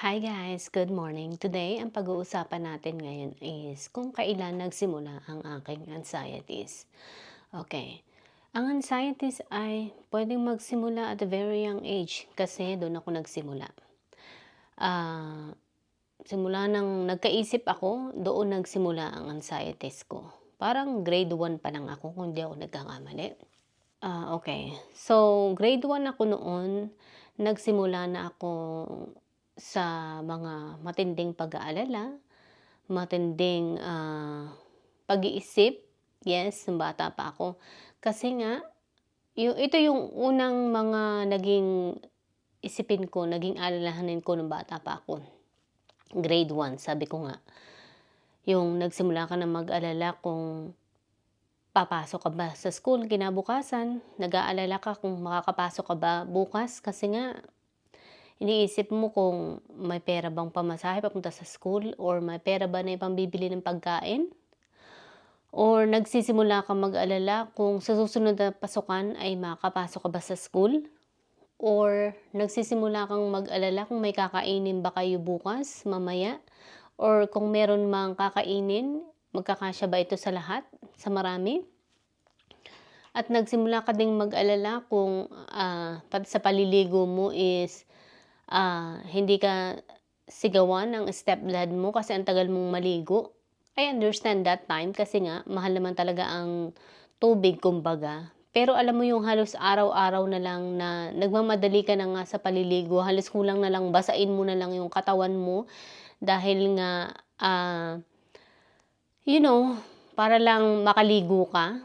Hi guys, good morning. Today, ang pag-uusapan natin ngayon is kung kailan nagsimula ang aking anxieties. Okay. Ang anxieties ay pwedeng magsimula at a very young age kasi doon ako nagsimula. Ah, simula nang nagkaisip ako, doon nagsimula ang anxieties ko. Parang grade 1 pa lang ako kung di ako nagkakamali. Ah, okay. So, grade 1 ako noon, nagsimula na ako sa mga matinding pag-aalala, matinding ah, pag-iisip. Yes, bata pa ako. Kasi nga, yung, ito yung unang mga naging isipin ko, naging alalahanin ko nung bata pa ako. Grade 1, sabi ko nga. Yung nagsimula ka na mag-alala kung papasok ka ba sa school kinabukasan, nag-aalala ka kung makakapasok ka ba bukas kasi nga iniisip mo kung may pera bang pamasahe papunta sa school or may pera ba na ipambibili ng pagkain? Or nagsisimula ka mag-alala kung sa susunod na pasukan ay makakapasok ka ba sa school? Or nagsisimula kang mag-alala kung may kakainin ba kayo bukas, mamaya? Or kung meron mang kakainin, magkakasya ba ito sa lahat, sa marami? At nagsimula ka ding mag-alala kung pati sa paliligo mo is ah, hindi ka sigawan ng stepdad mo kasi ang tagal mong maligo. I understand that time kasi nga mahal naman talaga ang tubig kumbaga. Pero alam mo yung halos araw-araw na lang na nagmamadali ka na nga sa paliligo, halos kulang na lang basain mo na lang yung katawan mo dahil nga ah, you know, para lang makaligo ka.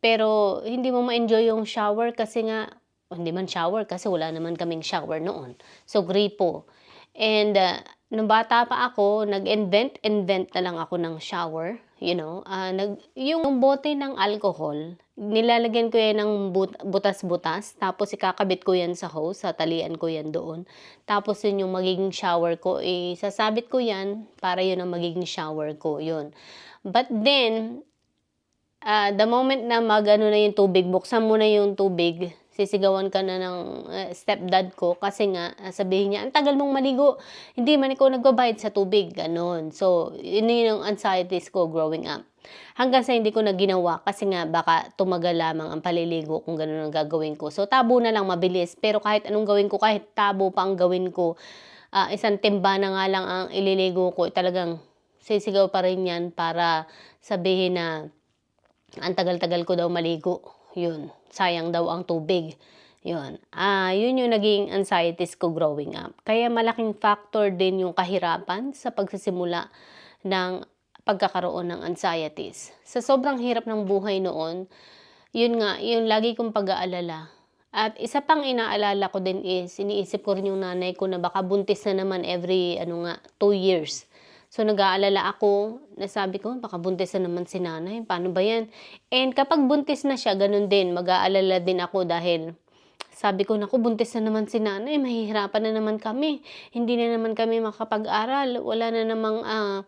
Pero hindi mo ma-enjoy yung shower kasi nga hindi man shower kasi wala naman kaming shower noon. So, gripo. And uh, nung bata pa ako, nag-invent, invent na lang ako ng shower. You know, uh, nag, yung bote ng alcohol, nilalagyan ko yan ng but, butas-butas, tapos ikakabit ko yan sa hose, sa talian ko yan doon. Tapos yun yung magiging shower ko, isasabit ko yan para yun ang magiging shower ko, yun. But then, uh, the moment na mag ano na yung tubig, buksan mo na yung tubig, sisigawan ka na ng uh, stepdad ko kasi nga uh, sabihin niya, ang tagal mong maligo, hindi man ikaw nagbabayad sa tubig, ganun. So, yun yung anxieties ko growing up. Hanggang sa hindi ko na ginawa kasi nga baka tumagal lamang ang paliligo kung ganun ang gagawin ko. So, tabo na lang mabilis. Pero kahit anong gawin ko, kahit tabo pa ang gawin ko, uh, isang timba na nga lang ang ililigo ko, talagang sisigaw pa rin yan para sabihin na ang tagal-tagal ko daw maligo. Yun, sayang daw ang tubig. Yun. Ah, yun yung naging anxieties ko growing up. Kaya malaking factor din yung kahirapan sa pagsisimula ng pagkakaroon ng anxieties. Sa sobrang hirap ng buhay noon, yun nga, yung lagi kong pag-aalala. At isa pang inaalala ko din is, iniisip ko rin yung nanay ko na baka buntis na naman every, ano nga, two years. So, nag-aalala ako, nasabi ko, baka buntis na naman si nanay. Paano ba yan? And kapag buntis na siya, ganun din. Mag-aalala din ako dahil sabi ko, naku, buntis na naman si nanay. Mahihirapan na naman kami. Hindi na naman kami makapag-aral. Wala na namang uh,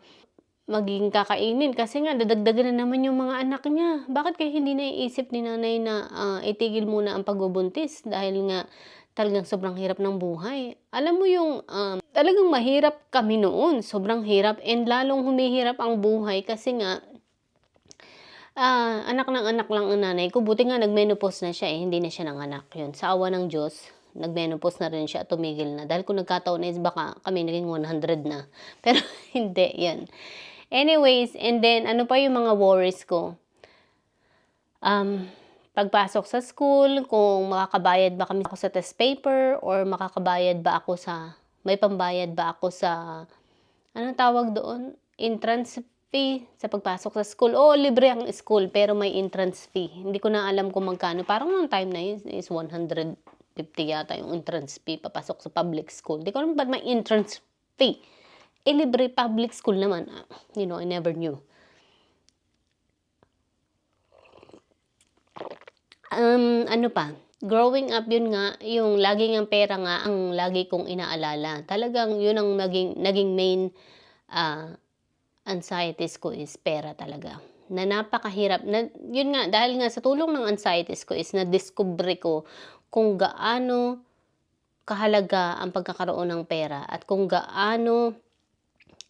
magiging kakainin. Kasi nga, dadagdagan na naman yung mga anak niya. Bakit kaya hindi naiisip ni nanay na uh, itigil muna ang pagbubuntis? Dahil nga, talagang sobrang hirap ng buhay. Alam mo yung um, talagang mahirap kami noon, sobrang hirap and lalong humihirap ang buhay kasi nga uh, anak ng anak lang ang nanay ko. Buti nga nagmenopause na siya eh, hindi na siya ng anak yun. Sa awa ng Diyos, nagmenopause na rin siya, tumigil na. Dahil kung nagkataon is baka kami naging 100 na. Pero hindi, yan. Anyways, and then ano pa yung mga worries ko? Um, pagpasok sa school, kung makakabayad ba kami ako sa test paper or makakabayad ba ako sa, may pambayad ba ako sa, anong tawag doon? Entrance fee sa pagpasok sa school. Oo, libre ang school pero may entrance fee. Hindi ko na alam kung magkano. Parang noong time na yun is 150 yata yung entrance fee papasok sa public school. Hindi ko alam ba't may entrance fee. Eh, libre public school naman. You know, I never knew. Um, ano pa, growing up yun nga, yung laging ang pera nga ang lagi kong inaalala. Talagang yun ang naging, naging main uh, anxieties ko is pera talaga. Na napakahirap. Na, yun nga, dahil nga sa tulong ng anxieties ko is na-discover ko kung gaano kahalaga ang pagkakaroon ng pera at kung gaano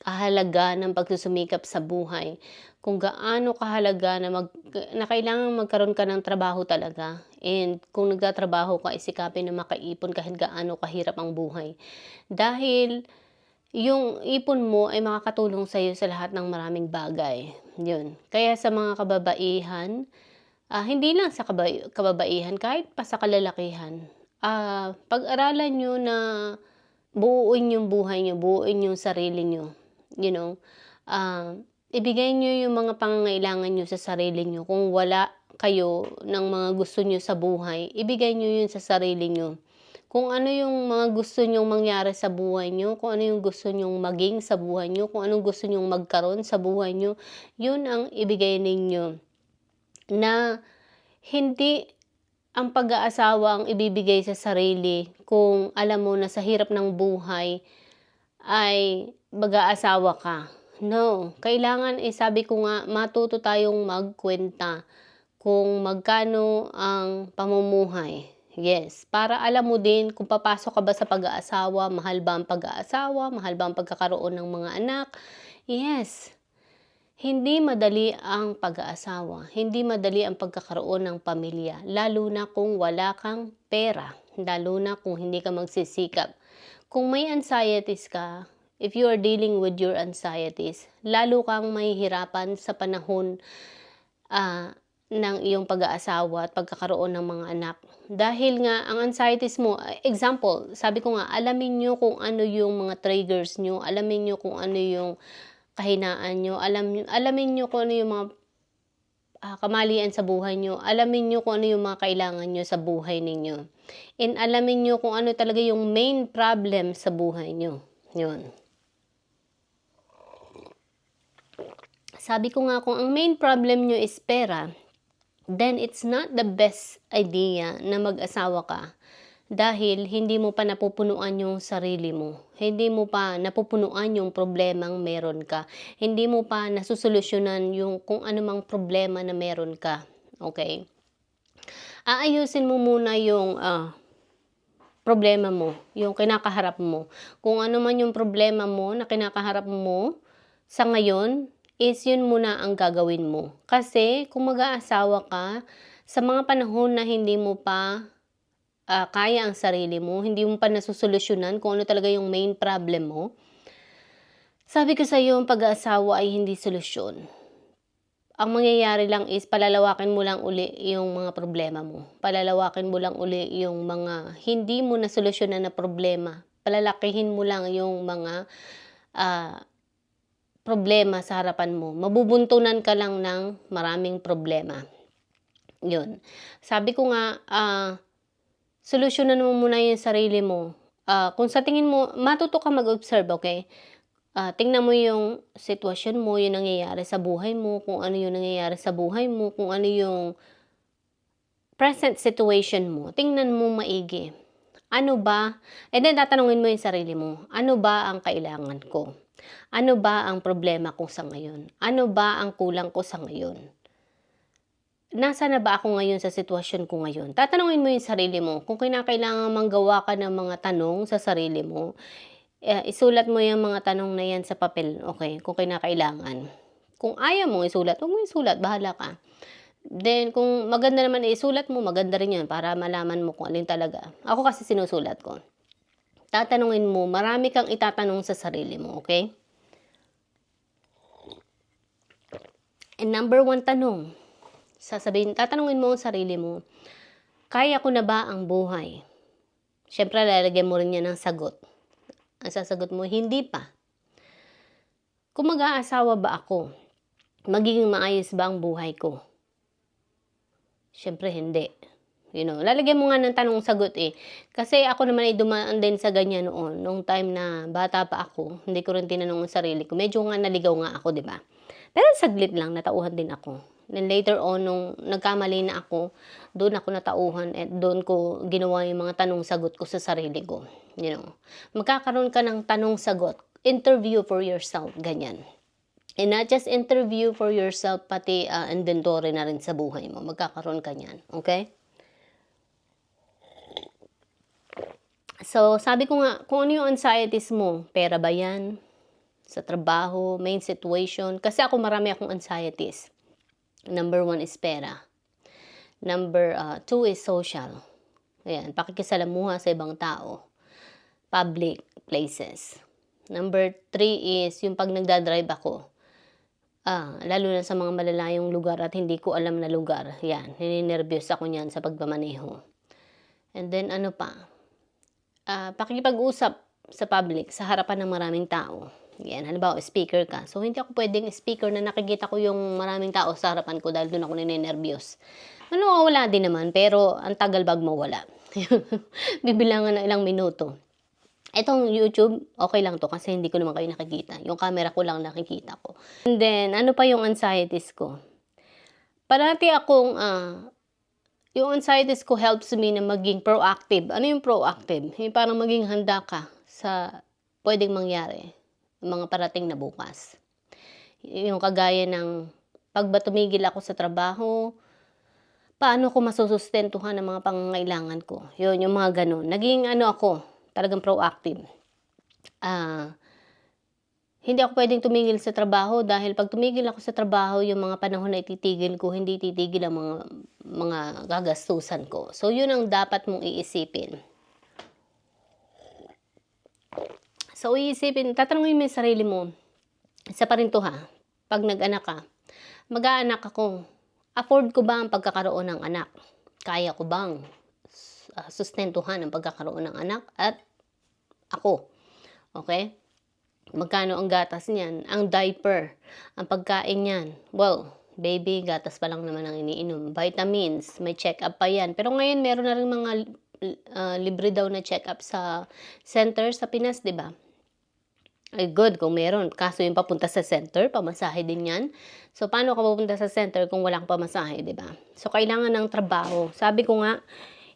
kahalaga ng pagsusumikap sa buhay, kung gaano kahalaga na, mag, na kailangan magkaroon ka ng trabaho talaga. And kung nagtatrabaho ka, isikapin na makaipon kahit gaano kahirap ang buhay. Dahil yung ipon mo ay makakatulong sa iyo sa lahat ng maraming bagay. Yun. Kaya sa mga kababaihan, uh, hindi lang sa kaba- kababaihan, kahit pa sa kalalakihan, uh, pag-aralan nyo na buuin yung buhay nyo, buuin yung sarili nyo you know, uh, ibigay nyo yung mga pangangailangan nyo sa sarili nyo. Kung wala kayo ng mga gusto nyo sa buhay, ibigay nyo yun sa sarili nyo. Kung ano yung mga gusto nyong mangyari sa buhay nyo, kung ano yung gusto nyong maging sa buhay nyo, kung anong gusto nyong magkaroon sa buhay nyo, yun ang ibigay ninyo. Na hindi ang pag-aasawa ang ibibigay sa sarili kung alam mo na sa hirap ng buhay ay mag-aasawa ka. No, kailangan eh sabi ko nga matuto tayong magkwenta kung magkano ang pamumuhay. Yes, para alam mo din kung papasok ka ba sa pag-aasawa, mahal ba ang pag-aasawa, mahal ba ang pagkakaroon ng mga anak. Yes, hindi madali ang pag-aasawa, hindi madali ang pagkakaroon ng pamilya, lalo na kung wala kang pera, lalo na kung hindi ka magsisikap. Kung may anxieties ka, if you are dealing with your anxieties, lalo kang mahihirapan sa panahon uh, ng iyong pag-aasawa at pagkakaroon ng mga anak. Dahil nga, ang anxieties mo, example, sabi ko nga, alamin nyo kung ano yung mga triggers nyo, alamin nyo kung ano yung kahinaan nyo, alam, alamin nyo kung ano yung mga uh, kamalian sa buhay nyo, alamin nyo kung ano yung mga kailangan nyo sa buhay ninyo. And alamin nyo kung ano talaga yung main problem sa buhay nyo. Yun. Sabi ko nga kung ang main problem nyo is pera, then it's not the best idea na mag-asawa ka dahil hindi mo pa napupunuan yung sarili mo. Hindi mo pa napupunuan yung problemang meron ka. Hindi mo pa nasusolusyonan yung kung anumang problema na meron ka. Okay? Aayusin mo muna yung uh, problema mo, yung kinakaharap mo. Kung ano man yung problema mo na kinakaharap mo sa ngayon, is yun muna ang gagawin mo. Kasi kung mag-aasawa ka, sa mga panahon na hindi mo pa uh, kaya ang sarili mo, hindi mo pa nasusolusyonan kung ano talaga yung main problem mo, sabi ko sa iyo, ang pag-aasawa ay hindi solusyon. Ang mangyayari lang is palalawakin mo lang uli yung mga problema mo. Palalawakin mo lang uli yung mga hindi mo na solusyonan na problema. Palalakihin mo lang yung mga uh, problema sa harapan mo. Mabubuntunan ka lang ng maraming problema. Yun. Sabi ko nga, uh, solusyonan mo muna yung sarili mo. Uh, kung sa tingin mo, matuto ka mag-observe, okay? Uh, tingnan mo yung sitwasyon mo, yung nangyayari sa buhay mo, kung ano yung nangyayari sa buhay mo, kung ano yung present situation mo. Tingnan mo maigi. Ano ba? And then tatanungin mo yung sarili mo, ano ba ang kailangan ko? Ano ba ang problema ko sa ngayon? Ano ba ang kulang ko sa ngayon? Nasa na ba ako ngayon sa sitwasyon ko ngayon? Tatanungin mo yung sarili mo. Kung kinakailangan manggawa ka ng mga tanong sa sarili mo, eh, isulat mo yung mga tanong na yan sa papel, okay? Kung kinakailangan. Kung ayaw mo isulat, huwag mo isulat, bahala ka. Then, kung maganda naman isulat mo, maganda rin yun para malaman mo kung alin talaga. Ako kasi sinusulat ko tatanungin mo, marami kang itatanong sa sarili mo, okay? And number one tanong, sasabihin, tatanungin mo ang sarili mo, kaya ko na ba ang buhay? Siyempre, lalagyan mo rin niya ng sagot. Ang sasagot mo, hindi pa. Kung mag-aasawa ba ako, magiging maayos ba ang buhay ko? Siyempre, hindi. You know, lalagyan mo nga ng tanong-sagot eh. Kasi ako naman ay dumaan din sa ganyan noon. Nung time na bata pa ako, hindi ko rin tinanong ang sarili ko. Medyo nga naligaw nga ako, di ba? Pero saglit lang, natauhan din ako. Then later on, nung nagkamali na ako, doon ako natauhan at doon ko ginawa yung mga tanong-sagot ko sa sarili ko. You know, magkakaroon ka ng tanong-sagot. Interview for yourself, ganyan. And not just interview for yourself, pati uh, inventory na rin sa buhay mo. Magkakaroon ka niyan. Okay? So, sabi ko nga, kung ano yung anxieties mo, pera ba yan? Sa trabaho, main situation. Kasi ako marami akong anxieties. Number one is pera. Number uh, two is social. Ayan, pakikisalamuha sa ibang tao. Public places. Number three is yung pag nagdadrive ako. Ah, lalo na sa mga malalayong lugar at hindi ko alam na lugar. Yan, nininervyos ako niyan sa pagmamaneho. And then ano pa? Ah, pakikipag-usap sa public, sa harapan ng maraming tao. Yan, halimbawa, speaker ka. So, hindi ako pwedeng speaker na nakikita ko yung maraming tao sa harapan ko dahil doon ako ninenervyos. Ano, wala din naman, pero ang tagal bag mawala. Bibilangan na ilang minuto. Itong YouTube, okay lang to kasi hindi ko naman kayo nakikita. Yung camera ko lang nakikita ko. And then, ano pa yung anxieties ko? Parati akong, ah, yung anxieties ko helps me na maging proactive. Ano yung proactive? Yung parang maging handa ka sa pwedeng mangyari. Mga parating na bukas. Yung kagaya ng pag ba tumigil ako sa trabaho, paano ko masusustentuhan ang mga pangangailangan ko? Yun, yung mga ganun. Naging ano ako, talagang proactive. Ah, hindi ako pwedeng tumigil sa trabaho dahil pag tumigil ako sa trabaho, yung mga panahon na ititigil ko, hindi titigil ang mga mga gagastusan ko. So, yun ang dapat mong iisipin. So, iisipin, tatanungin mo yung sarili mo, isa pa rin to ha, pag nag-anak ka, mag-aanak ako, afford ko ba ang pagkakaroon ng anak? Kaya ko bang uh, sustentuhan ang pagkakaroon ng anak at ako. Okay? Magkano ang gatas niyan? Ang diaper, ang pagkain niyan. Well, baby, gatas pa lang naman ang iniinom. Vitamins, may check-up pa yan. Pero ngayon, meron na rin mga uh, libre daw na check-up sa center sa Pinas, di ba? Ay, good kung meron. Kaso yung papunta sa center, pamasahe din yan. So, paano ka pupunta sa center kung walang pamasahe, di ba? So, kailangan ng trabaho. Sabi ko nga,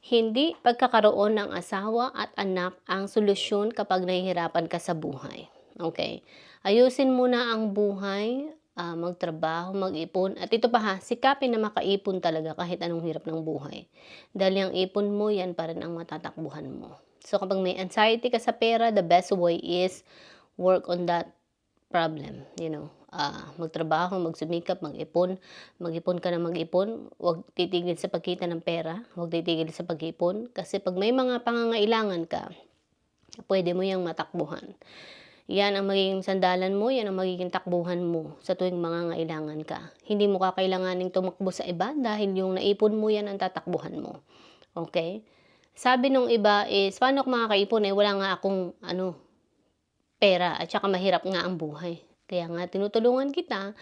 hindi pagkakaroon ng asawa at anak ang solusyon kapag nahihirapan ka sa buhay. Okay? Ayusin muna ang buhay, uh, magtrabaho, mag-ipon. At ito pa ha, sikapin na makaipon talaga kahit anong hirap ng buhay. Dahil yung ipon mo, yan pa rin ang matatakbuhan mo. So kapag may anxiety ka sa pera, the best way is work on that problem, you know. Uh, magtrabaho, magsumikap, mag-ipon. Mag-ipon ka na mag-ipon. Huwag titigil sa pagkita ng pera. Huwag titigil sa pag-ipon. Kasi pag may mga pangangailangan ka, pwede mo yung matakbuhan. Yan ang magiging sandalan mo, yan ang magiging takbuhan mo sa tuwing mga ngailangan ka. Hindi mo kakailanganing tumakbo sa iba dahil yung naipon mo yan ang tatakbuhan mo. Okay? Sabi nung iba is, paano ako makakaipon eh, wala nga akong ano, pera at saka mahirap nga ang buhay. Kaya nga tinutulungan kita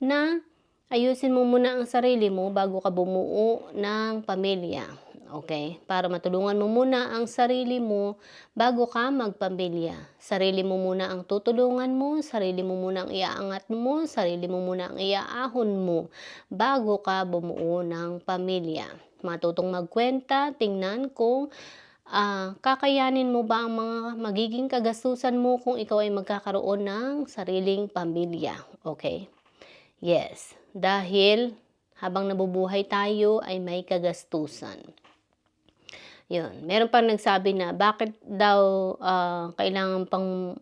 na ayusin mo muna ang sarili mo bago ka bumuo ng pamilya. Okay? Para matulungan mo muna ang sarili mo bago ka magpamilya. Sarili mo muna ang tutulungan mo, sarili mo muna ang iaangat mo, sarili mo muna ang iaahon mo bago ka bumuo ng pamilya. Matutong magkwenta, tingnan kung uh, kakayanin mo ba ang mga magiging kagastusan mo kung ikaw ay magkakaroon ng sariling pamilya. Okay? Yes. Dahil habang nabubuhay tayo ay may kagastusan. Yun. Meron pa nagsabi na bakit daw uh, kailangan pang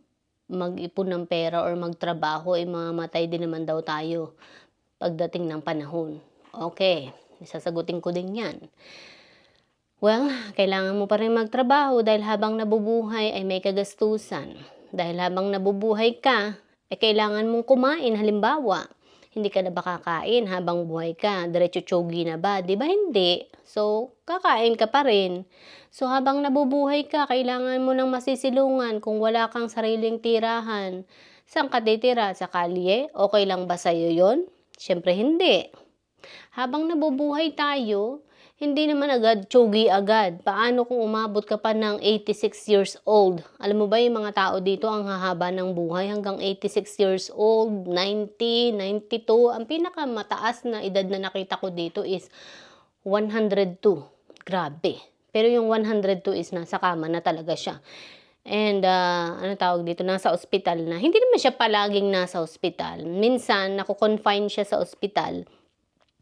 mag-ipon ng pera or magtrabaho ay mamamatay din naman daw tayo pagdating ng panahon. Okay. Sasagutin ko din yan. Well, kailangan mo pa rin magtrabaho dahil habang nabubuhay ay may kagastusan. Dahil habang nabubuhay ka, ay kailangan mong kumain. Halimbawa, hindi ka na ba kakain habang buhay ka? Diretso chogi na ba? Di ba hindi? So, kakain ka pa rin. So, habang nabubuhay ka, kailangan mo ng masisilungan kung wala kang sariling tirahan. Saan ka titira? Sa kalye? Okay lang ba sa'yo yon? Siyempre hindi. Habang nabubuhay tayo, hindi naman agad chogi agad. Paano kung umabot ka pa ng 86 years old? Alam mo ba yung mga tao dito ang hahaba ng buhay hanggang 86 years old, 90, 92. Ang pinakamataas na edad na nakita ko dito is 102. Grabe. Pero yung 102 is nasa kama na talaga siya. And uh, ano tawag dito, nasa ospital na. Hindi naman siya palaging nasa ospital. Minsan, nako-confine siya sa ospital.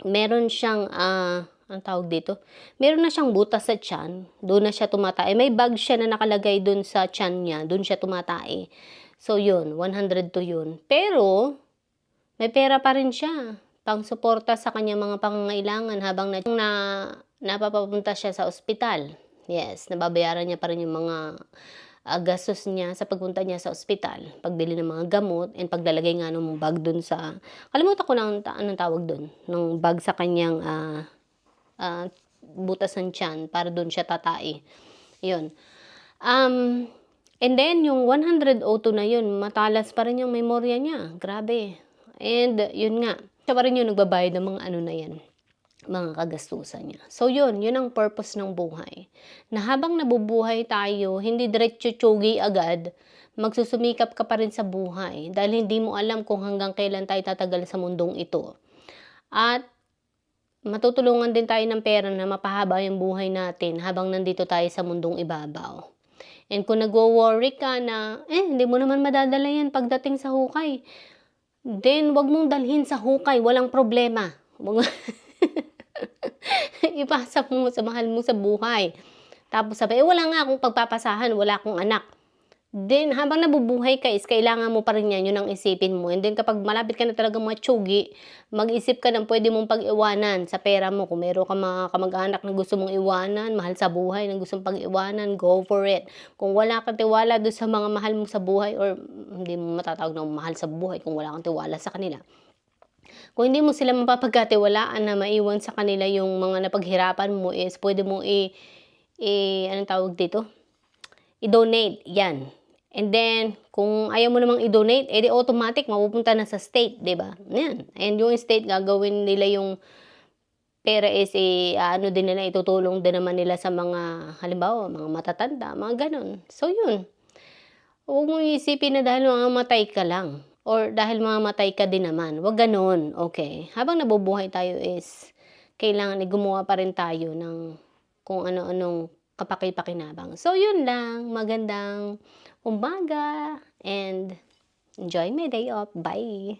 Meron siyang uh, ang tawag dito, meron na siyang butas sa tiyan, doon na siya tumatae. May bag siya na nakalagay doon sa tiyan niya, doon siya tumatae. So yun, 102 yun. Pero, may pera pa rin siya pang suporta sa kanyang mga pangangailangan habang na, na napapapunta siya sa ospital. Yes, nababayaran niya pa rin yung mga ah, gastos niya sa pagpunta niya sa ospital, pagbili ng mga gamot, and paglalagay nga ng bag dun sa, kalimutan ko na anong tawag dun, ng bag sa kanyang ah, ah, butas ng tiyan para dun siya tatai. Yun. Um, and then, yung 102 na yun, matalas pa rin yung memorya niya. Grabe. And, yun nga, siya pa rin yung nagbabayad ng mga ano na yan mga kagastusan niya. So yun, yun ang purpose ng buhay. Na habang nabubuhay tayo, hindi diretso tsugi agad, magsusumikap ka pa rin sa buhay dahil hindi mo alam kung hanggang kailan tayo tatagal sa mundong ito. At matutulungan din tayo ng pera na mapahaba yung buhay natin habang nandito tayo sa mundong ibabaw. And kung nagwo-worry ka na, eh, hindi mo naman madadala yan pagdating sa hukay, then wag mong dalhin sa hukay, walang problema. Ipasa mo sa mahal mo sa buhay. Tapos sabi, eh wala nga akong pagpapasahan, wala akong anak. Then, habang nabubuhay ka is kailangan mo pa rin yan, yun ang isipin mo. And then, kapag malapit ka na talaga mga tsugi, mag-isip ka ng pwede mong pag-iwanan sa pera mo. Kung meron ka mga kamag-anak na gusto mong iwanan, mahal sa buhay na gusto mong pag-iwanan, go for it. Kung wala kang tiwala doon sa mga mahal mo sa buhay, or hindi mo matatawag na mahal sa buhay kung wala kang tiwala sa kanila, kung hindi mo sila mapapagkatiwalaan na maiwan sa kanila yung mga napaghirapan mo is pwede mo i, i anong tawag dito? I-donate. Yan. And then, kung ayaw mo namang i-donate, edi automatic mapupunta na sa state, 'di ba? Yan. And yung state gagawin nila yung pera is i ano din nila itutulong din naman nila sa mga halimbawa, mga matatanda, mga ganun. So yun. Huwag mong isipin na dahil mamamatay ka lang or dahil mamamatay ka din naman. Huwag ganun, okay? Habang nabubuhay tayo is, kailangan eh, gumawa pa rin tayo ng kung ano-anong kapaki-pakinabang. So, yun lang. Magandang umaga and enjoy my day off. Bye!